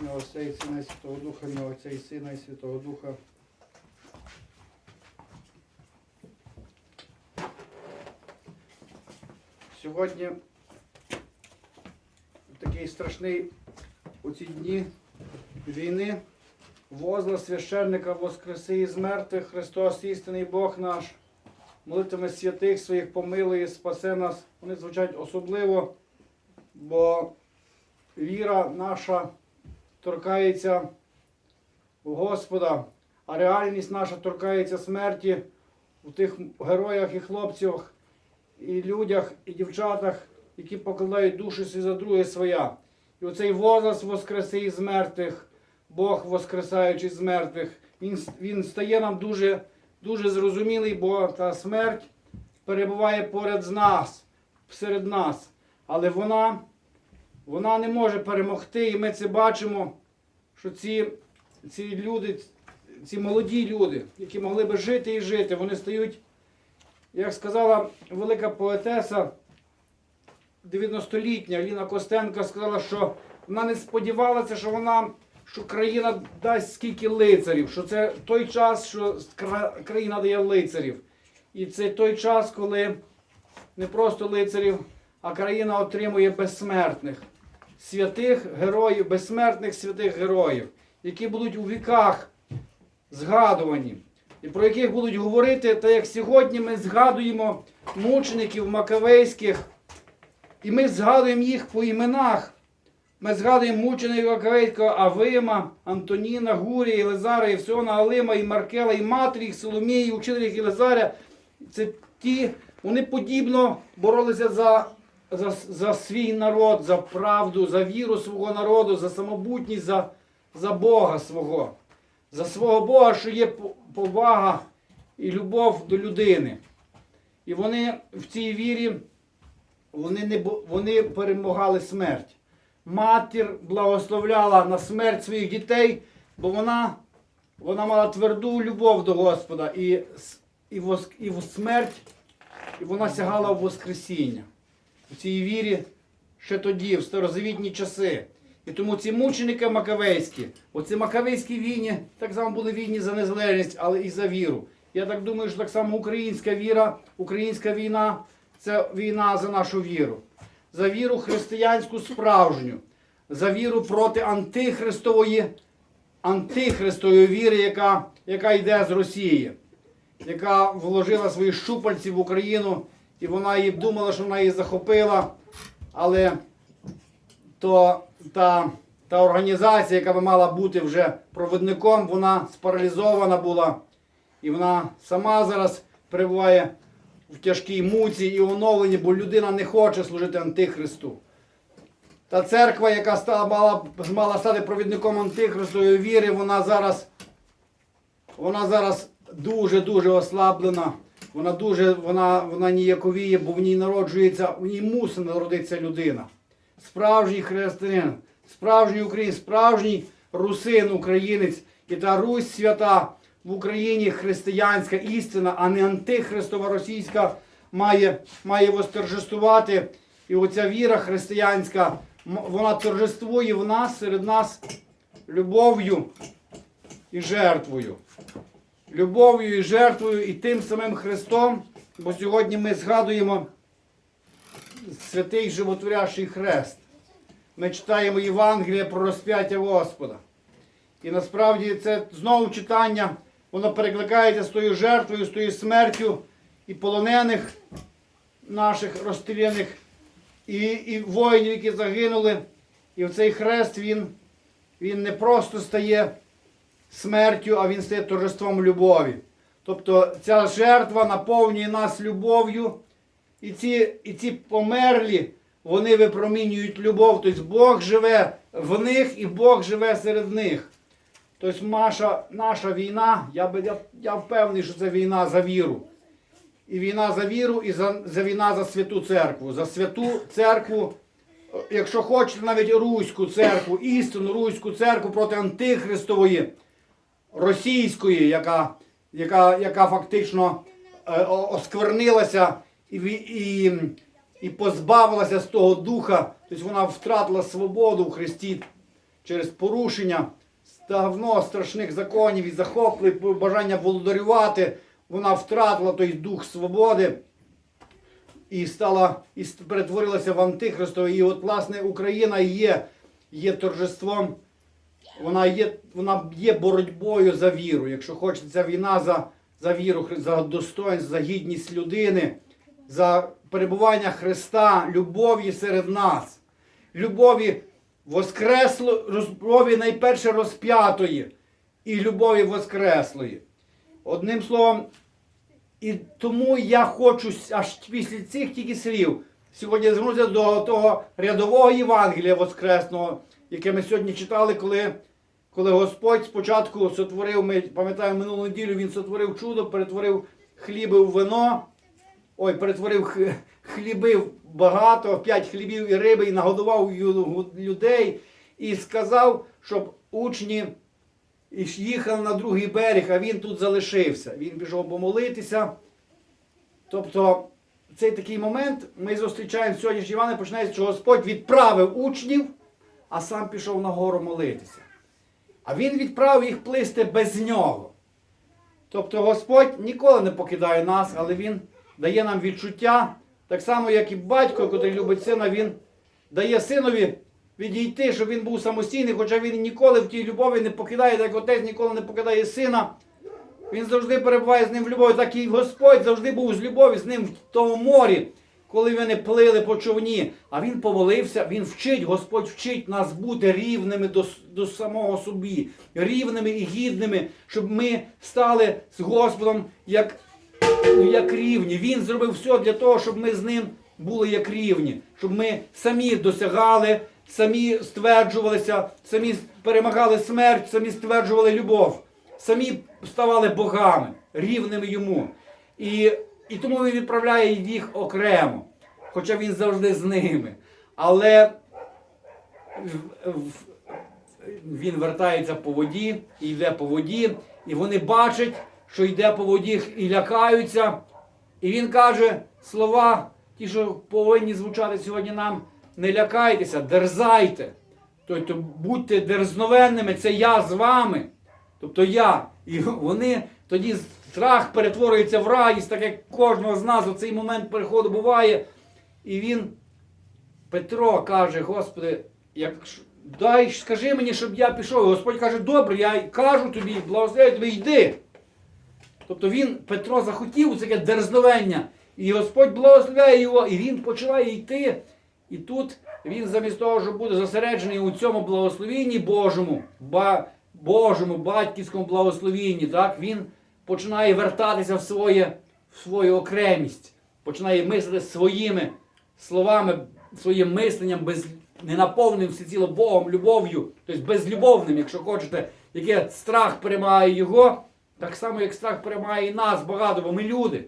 ім'я Отця і Сина і Святого Духа, ім'я Отця і Сина і Святого Духа. Сьогодні такий страшний у ці дні війни возла священника воскреси із мертвих Христос, істинний Бог наш, молитвами святих своїх помилує, спасе нас. Вони звучать особливо, бо віра наша торкається Господа, а реальність наша торкається смерті у тих героях і хлопцях, і людях, і дівчатах, які покладають душу свої за друге своя. І оцей возраст воскреси із мертвих, Бог воскресаючи з мертвих, він, він стає нам дуже, дуже зрозумілий, бо та смерть перебуває поряд з нас, серед нас. Але вона, вона не може перемогти, і ми це бачимо, що ці, ці люди, ці молоді люди, які могли би жити і жити, вони стають, як сказала велика поетеса, 90-літня Ліна Костенко сказала, що вона не сподівалася, що вона, що країна дасть скільки лицарів, що це той час, що країна дає лицарів. І це той час, коли не просто лицарів, а країна отримує безсмертних, святих героїв, безсмертних святих героїв, які будуть у віках згадувані, і про яких будуть говорити, так як сьогодні ми згадуємо мучеників макавейських, і ми згадуємо їх по іменах. Ми згадуємо мучеників Макавейського Авима, Антоніна, Гурія, Єлизара, Євсіона, Алима, і Маркела, і матері їх, Соломії, і учителя їх Єлизаря. Це ті, вони подібно боролися за, за, за свій народ, за правду, за віру свого народу, за самобутність, за, за Бога свого, за свого Бога, що є повага і любов до людини. І вони в цій вірі вони, не, вони перемагали смерть. Матір благословляла на смерть своїх дітей, бо вона, вона мала тверду любов до Господа і, і, і в смерть, і вона сягала в Воскресіння. У цій вірі ще тоді, в старозавітні часи. І тому ці мученики макавейські, оці макавейські війни, так само були війни за незалежність, але і за віру. Я так думаю, що так само українська віра, українська війна це війна за нашу віру. За віру християнську справжню, за віру проти антихристової, антихристової віри, яка, яка йде з Росії, яка вложила свої щупальці в Україну, і вона її думала, що вона її захопила. Але то та, та організація, яка би мала бути вже провідником, вона спаралізована була. І вона сама зараз перебуває в тяжкій муці і оновленні, бо людина не хоче служити Антихристу. Та церква, яка стала, мала, мала стати провідником Антихристової віри, вона зараз, вона зараз дуже-дуже ослаблена. Вона дуже вона, вона ніяковіє, бо в ній народжується, в ній мусить народитися людина. Справжній християнин, справжній українець, справжній русин, українець. І та Русь свята в Україні християнська істина, а не антихристова російська має, має восторжествувати. І оця віра християнська, вона торжествує в нас серед нас любов'ю і жертвою. Любов'ю і жертвою і тим самим Христом, бо сьогодні ми згадуємо святий животворящий хрест. Ми читаємо Євангеліє про розп'яття Господа. І насправді це знову читання, воно перекликається з тою жертвою, з тою смертю і полонених наших розстріляних, і, і воїнів, які загинули. І в цей хрест він, він не просто стає смертю, а він стає торжеством любові. Тобто ця жертва наповнює нас любов'ю, і ці, і ці померлі, вони випромінюють любов. Тобто Бог живе в них і Бог живе серед них. Тобто наша, наша війна, я, я, я впевнений, що це війна за віру. І війна за віру, і за, за війна за святу церкву. За святу церкву, якщо хочете, навіть руську церкву, істинну руську церкву проти антихристової, російської, яка, яка, яка фактично е, осквернилася і, і, і позбавилася з того духа, тобто вона втратила свободу в Христі через порушення давно страшних законів і захоплень, бажання володарювати, вона втратила той дух свободи і стала і перетворилася в антихристову. І от, власне, Україна є, є торжеством, вона є, вона є боротьбою за віру. Якщо хочете, ця війна за, за віру, за достоинство, за гідність людини, за перебування Христа, любові серед нас, любові воскресло, любові найперше розп'ятої і любові воскреслої. Одним словом, і тому я хочу аж після цих тільки слів сьогодні звернутися до того рядового Євангелія Воскресного, яке ми сьогодні читали, коли, коли Господь спочатку сотворив, ми пам'ятаємо минулу неділю, Він сотворив чудо, перетворив хліби в вино. Ой, перетворив х- хліби багато, п'ять хлібів і риби, і нагодував людей, і сказав, щоб учні їхали на другий берег, а він тут залишився. Він пішов помолитися. Тобто, цей такий момент ми зустрічаємо сьогодні Івана, починається, що Господь відправив учнів, а сам пішов на гору молитися. А він відправив їх плисти без нього. Тобто Господь ніколи не покидає нас, але Він дає нам відчуття, так само, як і батько, який любить сина, він дає синові відійти, щоб він був самостійний, хоча він ніколи в тій любові не покидає, так як отець ніколи не покидає сина. Він завжди перебуває з ним в любові, так і Господь завжди був з любові з ним в тому морі, коли вони плили по човні. А він помолився, він вчить, Господь вчить нас бути рівними до, до самого собі, рівними і гідними, щоб ми стали з Господом як, ну, як рівні. Він зробив все для того, щоб ми з ним були як рівні, щоб ми самі досягали, самі стверджувалися, самі перемагали смерть, самі стверджували любов самі ставали богами, рівними йому. І, і тому він відправляє їх окремо, хоча він завжди з ними. Але він вертається по воді, і йде по воді, і вони бачать, що йде по воді і лякаються. І він каже слова, ті, що повинні звучати сьогодні нам: не лякайтеся, дерзайте. Тобто будьте дерзновенними, це я з вами. Тобто я. І вони тоді страх перетворюється в радість, так як кожного з нас у цей момент переходу буває. І він, Петро, каже, Господи, як, дай, скажи мені, щоб я пішов. Господь каже, добре, я кажу тобі, благословляю тебе, йди. Тобто він, Петро, захотів таке дерзновення. І Господь благословляє його, і він починає йти. І тут він замість того, щоб бути зосереджений у цьому благословінні Божому, ба, Божому, батьківському благословінні, так, він починає вертатися в, своє, в свою окремість, починає мислити своїми словами, своїм мисленням, без, не наповненим всеціло Богом, любов'ю, тобто безлюбовним, якщо хочете, яке страх перемагає його, так само, як страх перемагає і нас багато, бо ми люди.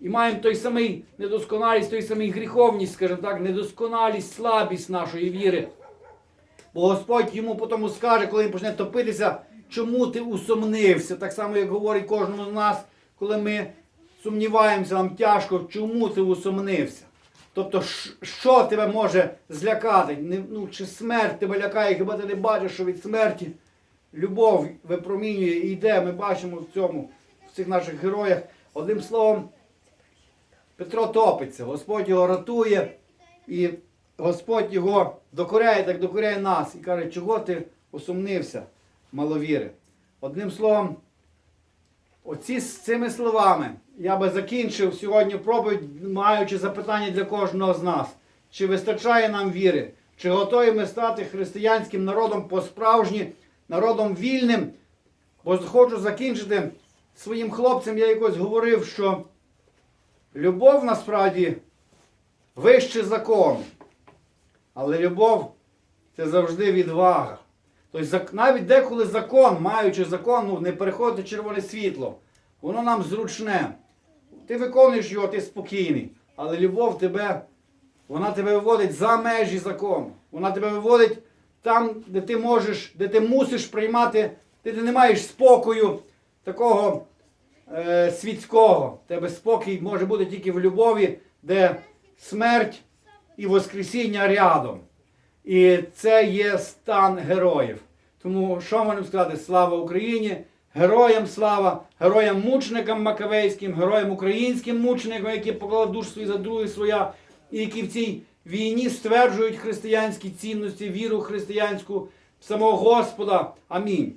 І маємо той самий недосконалість, той самий гріховність, скажімо так, недосконалість, слабість нашої віри. Бо Господь йому потім скаже, коли він почне топитися, чому ти усомнився, так само, як говорить кожному з нас, коли ми сумніваємося, нам тяжко, чому ти усомнився. Тобто, що тебе може злякати? Ну, чи смерть тебе лякає, хіба ти не бачиш, що від смерті любов випромінює і йде, ми бачимо в цьому, в цих наших героях. Одним словом, Петро топиться, Господь його рятує, і Господь його докоряє, так докоряє нас. І каже, чого ти усумнився, маловіри. Одним словом, оці з цими словами я би закінчив сьогодні проповідь, маючи запитання для кожного з нас. Чи вистачає нам віри? Чи готові ми стати християнським народом по-справжні, народом вільним? Бо хочу закінчити своїм хлопцям, я якось говорив, що любов насправді вище закону. Але любов це завжди відвага. Тобто навіть деколи закон, маючи закон, ну, не переходити червоне світло, воно нам зручне. Ти виконуєш його, ти спокійний. Але любов тебе, вона тебе виводить за межі закону. Вона тебе виводить там, де ти можеш, де ти мусиш приймати, де ти не маєш спокою такого е, світського. Тебе спокій може бути тільки в любові, де смерть і воскресіння рядом. І це є стан героїв. Тому що можемо сказати? Слава Україні! Героям слава, героям-мучникам макавейським, героям українським мученикам, які поклали душу свою за другі своя, і які в цій війні стверджують християнські цінності, віру християнську, самого Господа. Амінь.